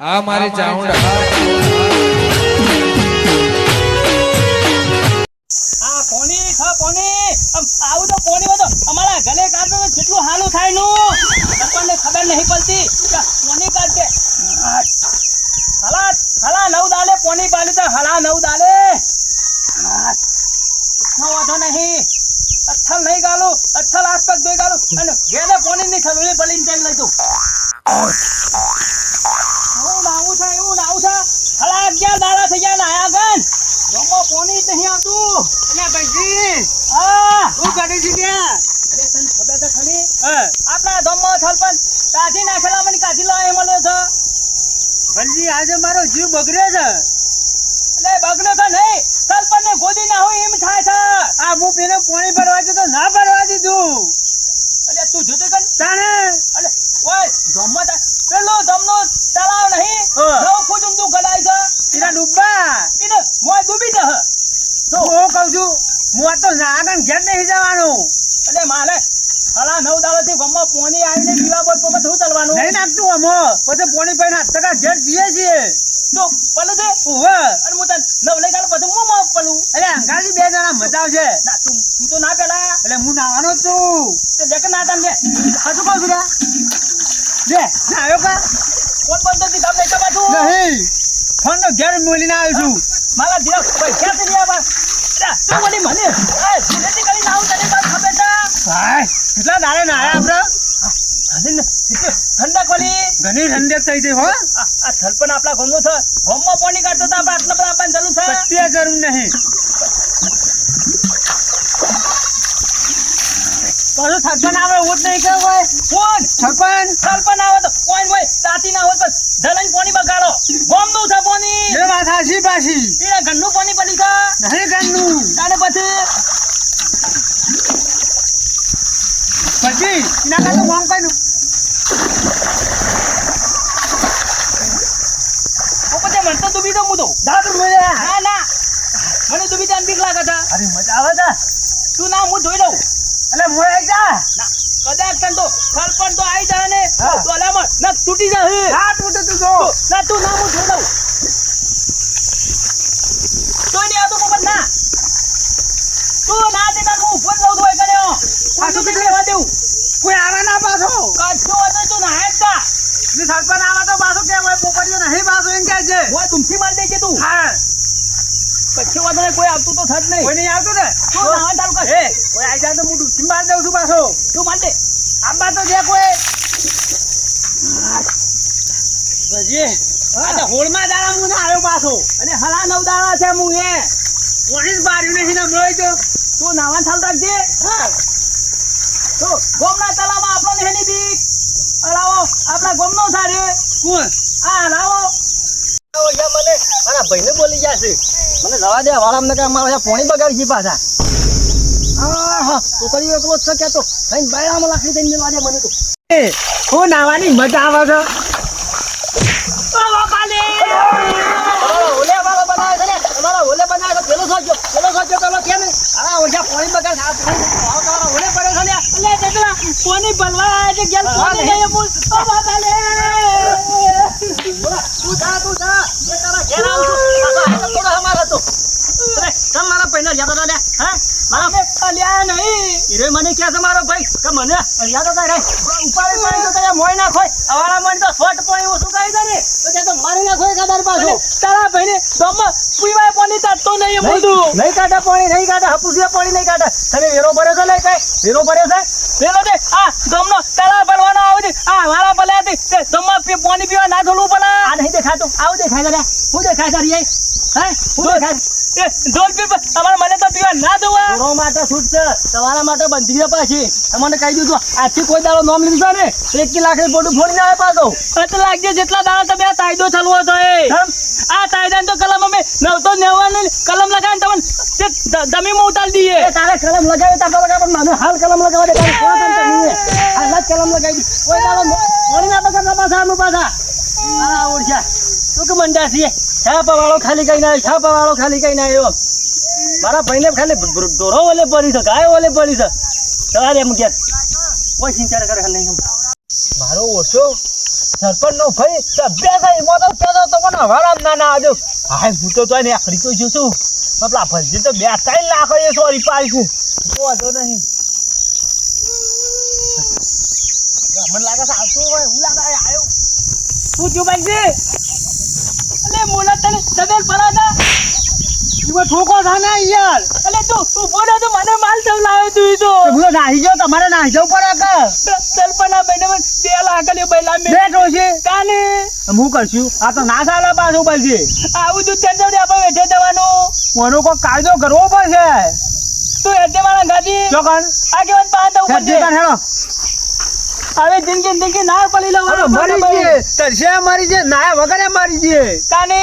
આ મારી ચાઉંડા આ પોની થ પોની. આવું તો પોની બધો. અમારા ગલે કાઢો તો કેટલું હાલું થાયનું? આપણને ખબર નહીં પડતી. પોની કાઢ દે. હલા હલા નવ દાલે પોની પાડી તો હલા નવ દાલે. નો વાંધો નહીં. અથલ નહીં ગાલું. અથલ આસપાસ બે ગાલું. અને ગેલે પોની ની ખલું પડીને તેલ લઈ દઉં એવું નાવું છે એવું નાવું છે અગિયાર દાડા થઈ ગયા નાયા ગન ગમો પોની જ નહીં આવતું. અલ્યા ભાઈજી આ શું કરે છે ત્યાં. અરે તને ખબર તો ખરી? આપણા ગામમાં થલપન કાઢી નાખેલા મને કાઢી લાવે મળ્યો છે. ભાઈજી આજે મારો જીવ બગડ્યો છે. એટલે બગડ્યો તો નહીં થલપન ને ગોદી ના હોય એમ થાય છે. આ હું પેલે પાણી ભરવા તો ના ભરવા દીધું. એટલે તું જોતો કર. તાણે? એટલે ઓય ગામમાં તા પેલો ગામનો તળાવ નહીં હા. નવ ફૂટ ઊંધું ગડાય છે એના ડૂબા એને મોય ડૂબી જશે તો હું કહું છું હું આ તો નાગણ ઘેર નહીં જવાનું એટલે મારે હલા નવ દાડાથી ગામમાં પોની આવીને પીવા બોલ તો શું ચાલવાનું નહીં નાખતું અમો પછી પાણી પીને હાથ ટકા ઘેર પીએ છીએ તો પલે છે ઉવે અને હું તને નવ લઈ ગાલો પછી હું માં પલું એટલે અંગાજી બે જણા મજા આવશે ના તું તું તો ના પેલા એટલે હું નાવાનો જ છું તે દેખ ના તને દે પાછું કહું છું લ્યા. લે ના આવ્યો કા? કોણ બોલતો હતી તમને ખબર તું નહીં. ફોન તો ઘેર મોલીને આવ્યો છું. મારા ધીરા પૈસા થી લ્યા બા તું મને મને. એ ધીરેથી કરીને આવું તને વાત ખબર છે? ભાઈ કેટલા દાડે ના આવ્યા આપણે અરે ને, એટલે ઠંડક વાળી. ઘણી ઠંડક થઈ ગઈ હો. આ થલપન આપણા ગામનો છે. ગામમાં પાણી કાઢતો તો આપણે આટલા બધા આપણને જરૂર છે. કત્યા જરૂર નહીં. પાછું થરપણ આવે એવું જ નહીં કે હોય સરપંચ આવો તો. કોઈ હોય? રાતી ના હોય તો ઢલન પાણી બગાડો. ગામનું છે પાણી એ વાત હાચી પાછી. એ ઘરનું પાણી પડી કા નહીં ઘરનું. તાને પછી? પછી? એના કાંતો કામ કર્યું ઓ પછી મને તો ડૂબી દઉં હું તો. દાદ મળ્યા ના ના. મને ડૂબી જાય બીક લાગે છે. અરે મજા આવે છે. તું ના હું ધોઈ લઉં. એટલે મોય જા. ના તને તો તો આવી જાય ને. તો અલામાં ના તૂટી જાય ના તૂટે તું જો. ના તું ના હું લઉં તોય નહીં આવતું મગજ ના. તું ના દે તાર હું ફોન લઉં તો એ કર્યો. આ તો તું કેટલે? લેવા દેવું કોઈ આવે ના પાછો. કાચો હતો તું ના હેડ તા ને થરપણ આવે તો પાછો કે હોય પોપડીઓ નહીં પાછો એમ કે છે. હોય તુમથી મારી દેજે તું. હા. પછી વધારે કોઈ આવતું તો થત નહીં. કોઈ નહીં આવતું ને? તું ના તારું કહે કોઈ આવી જાય તો હું ડૂસી મારી દઉં છું પાછો. તું માર દે. આંબા તો જે કોઈ. આ હોળમાં દાડા હું ના આવ્યો પાછો. અને હલા નવ દાડા છે હું. એ કોણી જ બાર્યું નહીં ને મળ્યો તો. તું નાવા થાલ રાખજે. તો ગોમના તલામાં આપણો નહીં બીક હલાવો આપણા ગોમનો સારે કોણ? આ હલાવો. મને મારા ભાઈને બોલી જશે. મને રવા દે વાળા અમને કે અમારા પોણી બગાડી છે પાછા. હા. હા છોકરીઓ એકલો જ છે કે તો કઈ બાયણામાં લાખી દઈને મેળવા દે મને તો. હું નાવાની મજા આવે છે? તું જા તું જા. તારા ઘેર આવજો અમાર તમ મારા પૈના યાદ હતા લે હે? મારા નહીં. હીરે મને કહે છે મારો ભાઈ કે મને યાદ હતા રે ઉપાડી પાડી તો મોય અવાળા મન તો શોર્ટ પોઈ હું કાઈ દે ને. તો કે તો મારી ના ખોય કદાર પાછો. તારા ભાઈને ગમ પીવાય પાણી તાતો નહીં એમ નહીં કાઢે પાણી નહીં કાઢે હપુસિયા પાણી નહીં કાઢે. તમે વેરો ભર્યો છે લે કઈ? વેરો ભર્યો છે? પેલો તે આ ગમનો તળા ભરવાનો આવે છે. આ મારા ભલે તે ગમમાં પી- પાણી પીવા ના ધોલું ભલા આ. નહીં દેખાતું. આવું દેખાય લે હું દેખાય છે હે? હું દેખાય એ ઢોલ પી તમારે મને તો પીવા ના દઉં થોડો માટે છૂટ છે? તમારા માટે બંધી પાછી. તમને કહી દીધું આજથી કોઈ દાડો નોમ લીધું ને એક લાખ પોટું ફોડી આવે પાછો. એટલે લાગજે જેટલા દાડા તમે આ કાયદો ચલવો હતો એ? આ કાયદાને તો કલમ અમે નવતો નેવાની કલમ લગાવીને તમને તે જમીનમાં ઉતારી દઈએ. તારે કલમ લગાવી તારે લગાવ પણ મને હાલ કલમ લગાવવા દે હાલ કલમ લગાવી કોઈ દાડો મોડી ના બગાડ પાછા આનું પાછા. આ ઓળખ્યા તું કે મંડા છીએ? છાપા વાળો ખાલી કઈ ના છાપા વાળો ખાલી કઈ ના આવ્યો. મારા ભાઈને ખાલી ઢોરો ઓલે પડી છે, ગાય ઓલે પડી છે. સવારે એમ કે, કોઈ ચિંતા કરે નહીં. મારો ઓછો સરપંચ નો ભાઈ સભ્ય છે, એમાં તો પેલો તમને હવાડામ ના ના આવજો હા હું તો તોય આખડી કોઈ જોઉં છું પેલા ભલજી તો બે ત્રણ લાખ એ સોરી પાડી છે. વાંધો નહીં. મને લાગે છે આવતું હોય, હું લાગે આવ્યો શું થયું ભાઈ મોલા તને દબેલ પરાદા એમાં ઠોકો થા યાર. અલે તું ઊભો રહે તો મને માલ સૌ લાવે તું તો. હું તો નાહી જાઉં તમારે નાહી જવું પડે કે? સરપના બેને મને બે લાખ બૈલા મે. બેઠો છે. કાને હું કરશું? આ તો ના ચાલે પાછું પછી. આવું તું ચંદવડી આપણે વેઠે જવાનું. મોનો કોઈ કાયદો કરવો પડશે. તું એટલે મારા ગાડી ચોકન પાંચ આવું સજ્જે પડશે હેડો. હવે જિંદગી જિંદગી ના પડી લો અરે મરી જઈએ. તરસે મારી જઈએ? નાયા વગર મારી જઈએ. કાને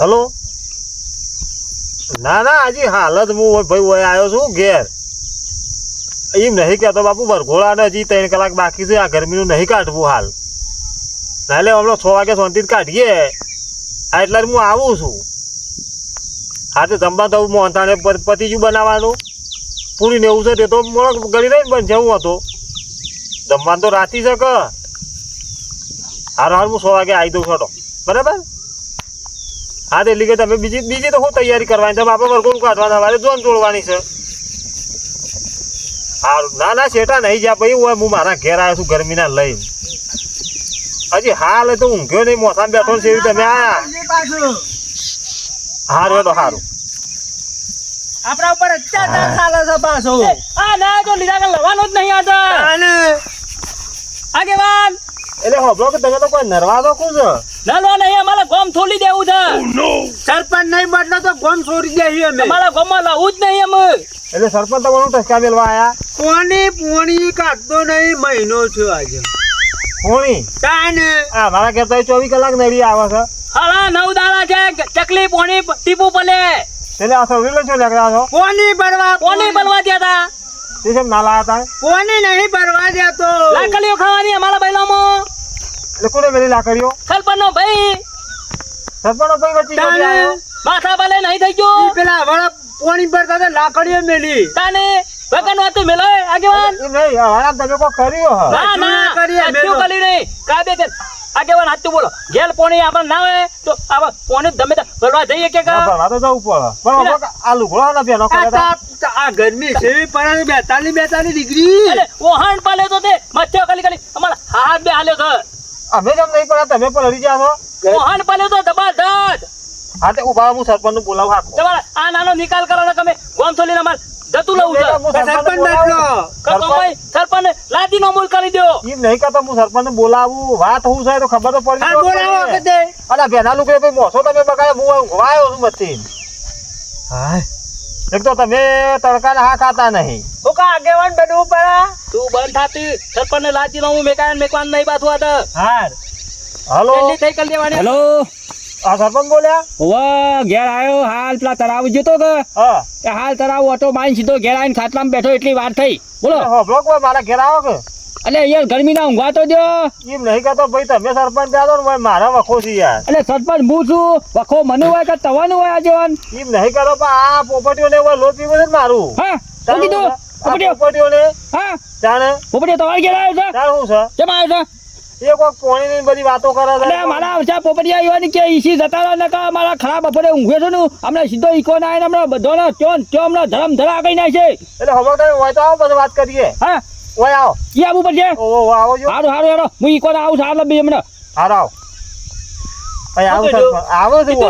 હલો? ના ના હજી હાલત હું ભાઈ હોય આવ્યો છું ઘેર. એમ નહીં કહેતો બાપુ વરઘોડાને હજી ત્રણ કલાક બાકી છે આ ગરમીનું નહીં કાઢવું હાલ. ના એટલે હમણાં છ વાગે શાંતિથી કાઢીએ. આ એટલે હું આવું છું. હા તે જમવા તો મોહનતાને પતિજું બનાવવાનું. પૂરી ને એવું છે તે તો મોડક ગળી રહી પણ જવું હતો જમવાનું તો રાતી છે કે? હાર હાર હું સો વાગે આવી દઉં છોડો બરાબર? હા તે કે તમે બીજી બીજી તો શું તૈયારી કરવાની તમે આપણે વર્ગોનું કાઢવાના મારે જોન જોડવાની છે. સારું ના ના શેઠા નહીં જ્યાં ભાઈ હોય હું મારા ઘેર આવ્યો છું ગરમીના લઈને. હજી હાલ તો ઊંઘ્યો નહીં મોથામાં બેઠો છે એવી તમે આયા હારું તો હારું. આપણા ઉપર અત્યાચાર ચાલે છે પાછો. આ ના તો લીધા કે લવાનો જ નહીં આતા અને આગેવાન. એટલે હોભળો કે તમે તો કોઈ નરવા દો કોણ છો? નલવા નહીં અમારે ગોમ થોલી દેવું છે. સરપંચ નહીં બદલો તો ગોમ છોડી દઈએ અમે. અમારા ગોમમાં લાવું જ નહીં અમે એટલે સરપંચ તમારું ટસકા મેલવા આયા. કોની પોણી કાઢતો નહીં મહિનો છે આજે. પોણી? કાને આ મારા ઘેર તો ચોવીસ કલાક નડી આવે છે. હાલા નવ દાડા છે ચકલી પોણી ટીપુ પલે. એટલે આ સૌરી છો લગડા છો? કોની બળવા કોની બળવા હતા તે? કેમ ના લાયા હતા કોની નહીં ભરવા દેતો લાકડીઓ ખાવાની અમારા બૈલામો? એટલે કોને મેલી લાકડીઓ? સલપનો ભાઈ. સલપનો ભાઈ વચ્ચે તાને ક્યાંથી આવ્યો? માથા ભલે નહીં થઈ ઈ ગયો પેલા વડા પોણી ભરતા હતા લાકડીઓ મેલી. તાને ભગવાન વાત મેલો આગેવાન. નહીં હવે તમે કો કર્યો હા? ના ના કર્યો મેલો. કરી નહીં. કાયદેસર. આગેવાન હાચું બોલો. જેલ પોણી આપણે ના હોય તો આવા પોણી ગમે તે ભરવા જઈએ કે ભરવા તો જવું પડે. પણ આ લુગડો ના બેનો આ ગરમી છે પણ બેતાલી બેતાલી ડિગ્રી. ઓહાણ પાલે તો તે મચ્છો ખાલી ખાલી. અમારા હાથ બે હાલે છે અમે કેમ નહીં પડ્યા? તમે પણ હરી ગયા છો? ઓહાણ પાલે તો જબરદસ્ત હા તે ઊભા હું સરપંચનું બોલાવું હાથ તમારે આ નાનો નિકાલ કરો ને તમે. ગોમ થોલીને અમારે જતું લઉં સરપંચ સરપંચ લાદી નો અમૂલ કરી દો એમ નહીં કરતો હું સરપંચ બોલાવું. વાત હું છે તો ખબર તો પડી બોલાવો વખતે. અલા બેના લુગડે ભાઈ મોસો તમે બગાડે હું ઊંઘવા છું મથી હાય. એક તો તમે તડકાના હા ખાતા નહીં. હું કા આગેવાન બનવું પડે? તું બંધ થાતી. સરપંચ ને લાદી નો હું મેકાન મેકવાન નહીં પાછું તો. હાર. હલો. થઈ કરી દેવાની. હેલો. આ સરપંચ બોલ્યા? ઘેર આવ્યો હાલ પેલા તરાવ જતો કે હા. હાલ તરાવ ઓટો મારીને સીધો ઘેર આવીને ખાટલામાં બેઠો એટલી વાર થઈ. બોલો. મારા ઘેર આવો કે? એટલે યાર ગરમીના ઊંઘવા તો દો એમ નહીં કહેતો ભાઈ તમે સરપંચ ત્યાં દો ને ભાઈ મારા વખો છે યાર. એટલે સરપંચ હું છું વખો મને હોય કે તવાનું હોય આજેવાન એમ નહીં કરતો પણ આ પોપટીઓને હોય લોટ પીવું છે મારું. હા શું કીધું પોપટીઓ. ને હા. જાણે પોપટીઓ તમારે ઘેર આવ્યો છે? જાણ શું છે? કેમ આવ્યો છે? એ કોઈક પોણીની બધી વાતો કરે છે? અરે મારા આવશે પોપટિયા આવ્યા કે ઈસી જતા રહો ને કે મારા ખરાબ બપોરે ઊંઘે છે ને હમણાં સીધો ઈકો ના આવીને હમણાં બધોનો ચોન ચો હમણાં ધરમ ધરા કઈ નાખે. એટલે હવે તમે હોય તો આવો પછી વાત કરીએ. હા? હોય આવો. ઈ આવું પડશે? ઓ આવો જો. સારું સારું હેડો હું ઈકો ના આવું સારું બે હમણાં. હારો આવો. આવો આવો? આવો જ તો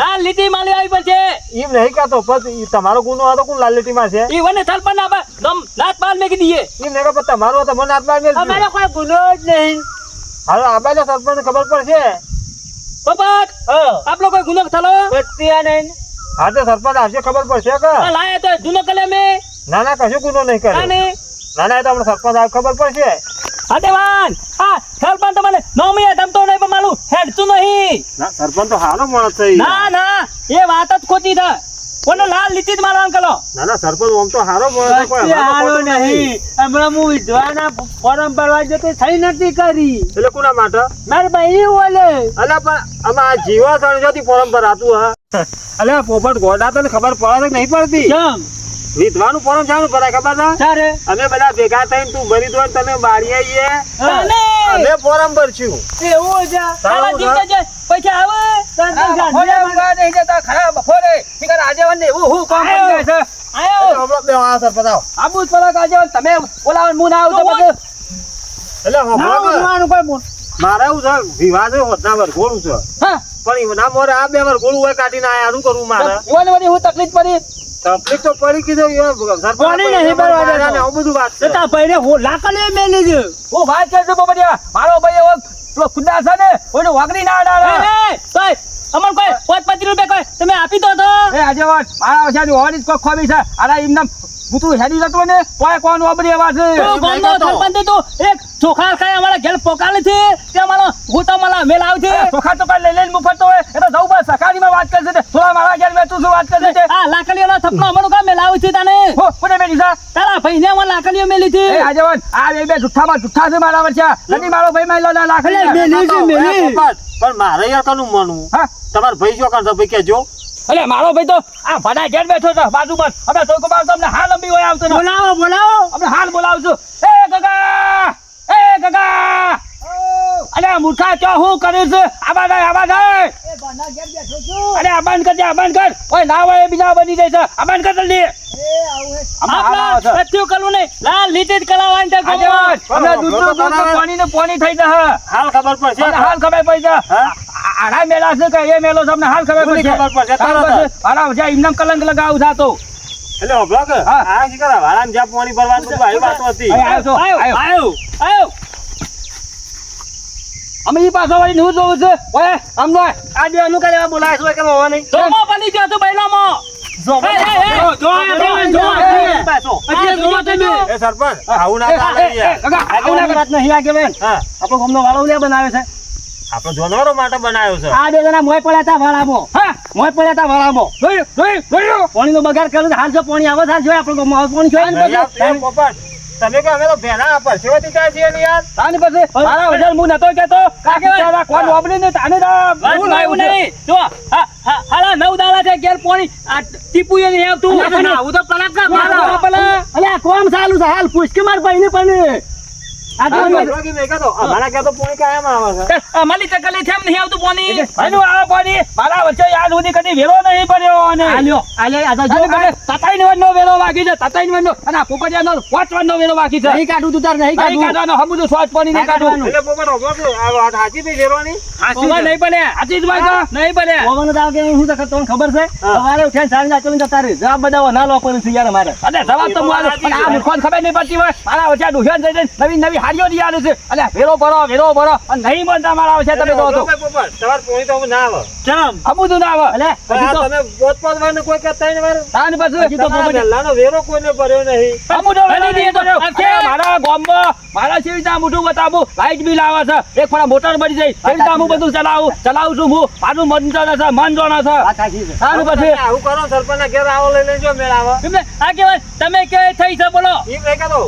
લાલ લીટી માલી આવી પડશે એમ નહીં કરતો પછી તમારો ગુનો હતો કોણ લાલટીમાં છે? ઈ વને સરપંચ ના દમ નાત પાલ મેકી દઈએ એમ નહીં કે તમારો હતો મને હાથમાં મેલ અમારે કોઈ ગુનો જ નહીં. હાલો આબાને સરપંચ ખબર પડશે. પપ્પા હા. આપ ગુનો થલો નહીં. હા તો સરપંચ આવશે ખબર પડશે કે? લાયા તો જૂનો કલે મે ના ના કશું ગુનો નહીં કરે ના ના એ તો આપણે સરપંચ આવે ખબર પડશે. આદેવાન! આ સરપંચ તમને નોમી ધમતો નહીં પણ માલું હેડતું નહીં. ના સરપંચ તો હારો માણસ છે. ના ના એ વાત જ ખોટી છે. કોને લાલ લીટી જ મારવાનું કરો ના ના સરપંચ આમ તો હારો માણસ કોઈ હારો. નહીં. હમણાં હું વિધવાના ફોરમ ભરવા જતો થઈ નથી કરી. એટલે કોના માટે? મારી બહેની બોલે. અલ્યા પણ આ જીવા સણજોથી પરંપરા હતું હા. અલ્યા પોપટ ગોડા તને ખબર પડે કે નહીં પડતી? કેમ? વિધવાનું પોરમ જાણું પડે ખબર ના અમે બધા ભેગા થઈને તું ભરી દો તને બાળી આવીએ અમે પોરમ ભરશું એવું છે. તારા તારું જીતે છે. પૈસા આવે. તાર તો આ ગાંધી બપોરે અમારે- ઊંઘવા નહીં જતા ખરા બપોરે શિકાર આજેવન ને એવું હું કામ કરી છે? આયો. બે આ સર બતાવો આબુ જ પડે તમે બોલાવો ને ના આવું તો એટલે ના કોઈ બોલ. મારે એવું છે વિવાદ હોતના વરઘોડું છે. હા. પણ ના મોરે આ બે વરઘોડું હોય કાઢીને આયા શું કરવું મારે? ઈવન વળી હું તકલીફ પડી. તકલીફ તો પડી કીધું કોની નહીં ભરવા દેતો? આવું બધું વાત છે. તાર ભાઈને હો લાકડીએ મેલી દે. હું વાત કરજો બબડિયા મારો ભાઈ ખુદા છે ને વાગડી ના એ, કોઈ અમર કોઈ પાંચ પાંચ રૂપિયા કોઈ તમે આપી દો તો. એ વાત. મારા કોઈ ખોબી છે. આના એમને ભૂતું હેડી જતું ને કોઈ કોણ વાપરી એવા છે તું ગામનો સરપંચ તું એક ચોખા ખાઈ અમારા ઘેર પોકાલે છે તે અમારો હું તો મેલ આવશે એ ચોખા તો લઈ લઈને મુફત હોય એ તો જવું બસ. સકારીમાં વાત કરશે તે. થોડા મારા ઘેર બેઠું છું વાત તે. આ લાકડીઓનો થપનો અમારું કામ મેલ આવે છે તને? હો, કોને બેઠી છે? તારા ભાઈને અમાર લાકડીઓ મેલી એ છે આજેવન આ બે બે જુઠ્ઠામાં જુઠ્ઠા છે મારા નથી મારો ભાઈ મારી લો મેલી છે, મેલી. પણ મારે યાર કનું માનવું? હા? તમારો ભાઈ જો કરશે ભાઈ કેજો અરે મારો ભાઈ તો આ ભડા ઘેર બેઠો છે બાજુમાં અમે ચોકો કમાવ તમને હાલ અંબી હોય આવતો બોલાવો બોલાવો. અમને હાલ બોલાવશું એ ગગા એ ગગા. અરે આ મૂર્ખા ચો હું કર્યું છે આવા જાય આવા જાય અરે આ કર કરજે આ કર. ઓય ના હોય બીજા બની જાય છે. આ કર જલ્દી. સત્યો નહીં લાલ લીટી જ કલાવાની તે દૂધ પાણી ને પાણી થઈ જશે. હાલ ખબર પડશે હાલ ખબર પડી છે. આના મેલા છે કે એ મેલો છે અમને હાલ ખબર પડશે. ખબર પડશે? જ્યાં એમને કલંક લગાવું થાતો એટલે હોભળો આ શી કરે? વાળાને જ્યાં પાણી ભરવાનું આવી વાતો હતી. અહીં આવ્યો આવ્યો. અમે ઈ પાછો વળી નું જોવું છે ઓય આમ નો આ દે અનુ કરે બોલાય છે કે હોવા નહીં જોમો બની ગયો તું એ, એ, એ, જો, જો, એ, એ. એ સરપંચ આવું ના એ, એ, એ, નહીં આપણો ગામનો વાળો લે બનાવે છે આપણો જાનવરો માટે બનાવ્યો છે આ બે જણા મોય પડ્યા હતા વાળામાં હા, મોય પડ્યા હતા વાળામાં જોયું, જોયું, જોયું. પાણીનો બગાડ કર્યો તો હાલ જો પાણી આવે છે હાલ જો આપણો ગામમાં આવે પાણી જોઈએ તમે કે અમે તો ભેના પરસેવાથી જાય છીએ યાર? તાની પાસે મારા વજન હું નતો કેતો. કાકે તારા કોણ વાપરીને તાને તારા વાત હું છે. નહીં. જો, હા, હા, હાલા નવ દાડા છે ઘેર પોણી. આ ટીપુએ નહીં આવતું. હું તો પલાક કા મારા? પલા અલ્યા કોમ ચાલુ છે હાલ પૂછ કે માર હા, ને, પોણી અમારી એમ નહીં આવતું મારા વચ્ચે યાદ સુધી કદી વેરો નહીં પડ્યો અને આ લ્યો આ લે આ તો જો અને મને સતાઈન વનનો બાકી છે સતાઈન વનનો અને આ પોપડિયાનો પાંચ છે. નહીં કાઢું તું તાર નહીં નહીં કાઢું. કાઢવાનો હમું સ્વાદ પાણી નહીં કાઢવું. એટલે પોપટ હોભળો આ વાત સાચી થઈ વેરોની? ઓવા નહીં બને. આથી જ ભાઈ તો. નહીં બને. ઓવાનો દાવ કે હું તો તમને ખબર છે. સવારે ઉઠીને સાંજે આચરીને જતા રહે જવાબ બધા ના લો પડે છે યાર મારે જવાબ તો મારો પણ આ મૂર્ખોને ખબર નહીં પડતી હોય. મારા વચ્ચે જઈને નવી નવી હાડીઓ દી આલે છે. અને વેરો ભરો વેરો ભરો. અને નહીં બનતા તમારા આવશે તમે તો તો તમારે પોણી તો ના આવે. ચમ અબુ તો ના આવે. અલે પણ તો તમે પોત પોત વાને કોઈ કહેતા નહીં વાર? તાન પછી હજી તો ગલ્લાનો વેરો કોઈને ભર્યો નહીં. હમું તો બની નહીં તો. મારા ગામમાં મારા રીતે મોટું બતાવું. લાઈટ બિલ આવે છે. એક ફળા મોટર બની જાય. કેવી રીતે હું બધું ચલાવું ચલાવું છું હું. મારું મન જાણે છે મન જાણે છે. તાન પછી. આવું કરો સરપંચ ઘેર આવો લઈ લેજો મેળ આવે. એમને આ કહેવાય તમે કે થઈ છે બોલો. એમ.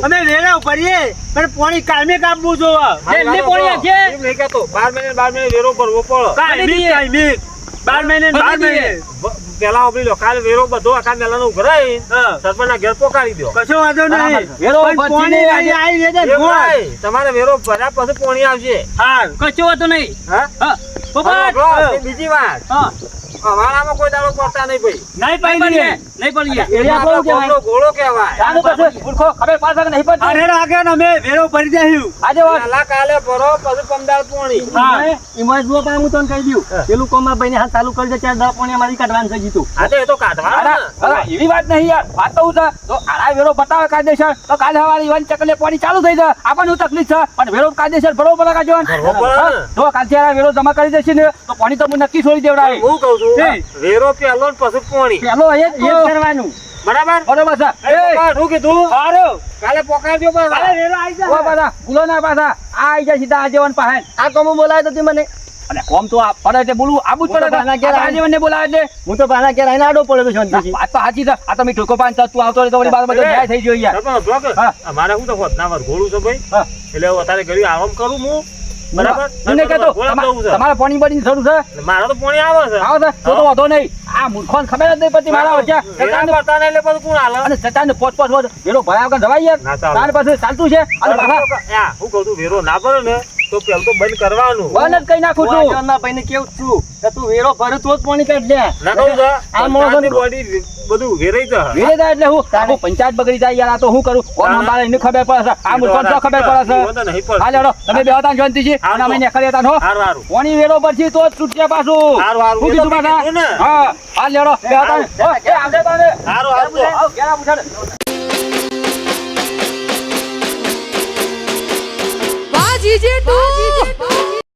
અમે વેરા ભરીએ પણ પાણી કાયમે કાપવું જો વાતો પોણી. આપીએ. એમ નહીં કહેતો. બાર મહિને 12 મહિને વેરો ભરવો પડે કાઢી દઈએ. બાર મહિને 12 મહિને. પેલા ઓબલી લો કાલે વેરો બધો આખા મેલાનો ઉઘરાઈ સરપંચના ઘેર પોકાડી દો કશો વાંધો નહીં. વેરો પોણી આવી ગોળ. નહીં. તમારે વેરો ભર્યા પછી પોણી આવશે હા કશો વાંધો નહીં હા બીજી વાત હા અમારામાં કોઈ દાડો પડતા નહીં ભાઈ. નહીં પડીએ નહીં પડીએ એરિયા આપણો ગોળો ગોળો કહેવાય. તાન પછી મૂર્ખો ખબર પાછા નહીં પડતી? અરે આગળ અમે વેરો ભરી દઈશું આજે વાત કાલે ભરો પછી પમદાર પોણી. હા. એમાં જુઓ પણ હું તને કહી દઉં. પેલું કોમા ભાઈને હાથ ચાલુ કરી દે ત્યારે દવા પાણી અમારી કાઢવાનું છે જીતું. હા એ તો કાઢવાનો અરે, એવી વાત નહીં યાર. વાત તો હું છે. તો આ વેરો બતાવે કાયદેસર તો કાલે સવારે ઈવન ચકલે પાણી ચાલુ થઈ જાય. આપણને તકલીફ છે. પણ વેરો કાયદેસર ભરવો પડે કાજો જો કાલથી આ વેરો જમા કરી દેશે ને તો પાણી તો હું નક્કી છોડી દેવડાવે. હું કહું છું. વેરો પેલો ને પછી પોણી. પેલો એ જ. કરવાનું. બરાબર? બરોબર સર શું કીધું? સારું. કાલે પોકારજો પાછા. કાલે વેરો આવી ઓ જાય પાછા, ભૂલો ના પાછા. આ આવી જાય સીધા આજીવન પાસે. આ કોમ બોલાય તો મને. અને કોમ તો આ પડે છે બોલું. આબુ જ પડે ભાના ઘેર આ બોલાય છે. હું તો ભાના ઘેર આવીને આડો પડ્યો તો શાંતિથી. વાત તો સાચી છે. આ તમે ઠોકો પાંચ તું આવતો તો વળી બાર બધો જાય થઈ ગયો યાર કે, હા. અમારે હું તો હોતના વરઘોડું છે ભાઈ? હા. એટલે અત્યારે ઘડી આરામ કરું હું. બરાબર? મને કહેતો વરઘોડા જવું છે. તમારે પાણી બની જરૂર છે? એટલે તો પોણી આવે છે. આવો છે? તો તો વાંધો નહીં. આ મૂર્ખોને ખબર જ નહીં પડતી મારા વચ્ચે. વેરા પડતા એટલે બધું કોણ હાલે? અને સટાને પોચ પોચ વેરો જવાય યાર. તાર પાસે ચાલતું છે? અને હું કહું છું વેરો ના ભરે ને. તો પેલું તો બંધ કરવાનું. બંધ જ કઈ નાખું છું. વાજવાના ભાઈને કેવું છું? કે તું વેરો ભરે તો જ પાણી કાઢ લે. આ માણસોની બોડી બધું વેરાઈ જા. વેરાઈ જાય એટલે હું આખું પંચાયત બગડી જાય યાર આ તો હું કરું? કોણ મારે એને ખબર પડે છે. આ મૂર્ખોને તો ખબર પડે છે? હા લેડો તમે બે હતા જોનતીજી હાલ અને અમે તો. નીકળી હતા હો હારું, હારું. વેરો પછી તો જ છૂટશે પાછું. તો કીધું પાછા હા હાલ લેડો બે હતા. હો, આવજે તાને. હારું, હારું. તો. આવ, ઘેર આવ, ઉઠાડ. 姐姐读姐姐读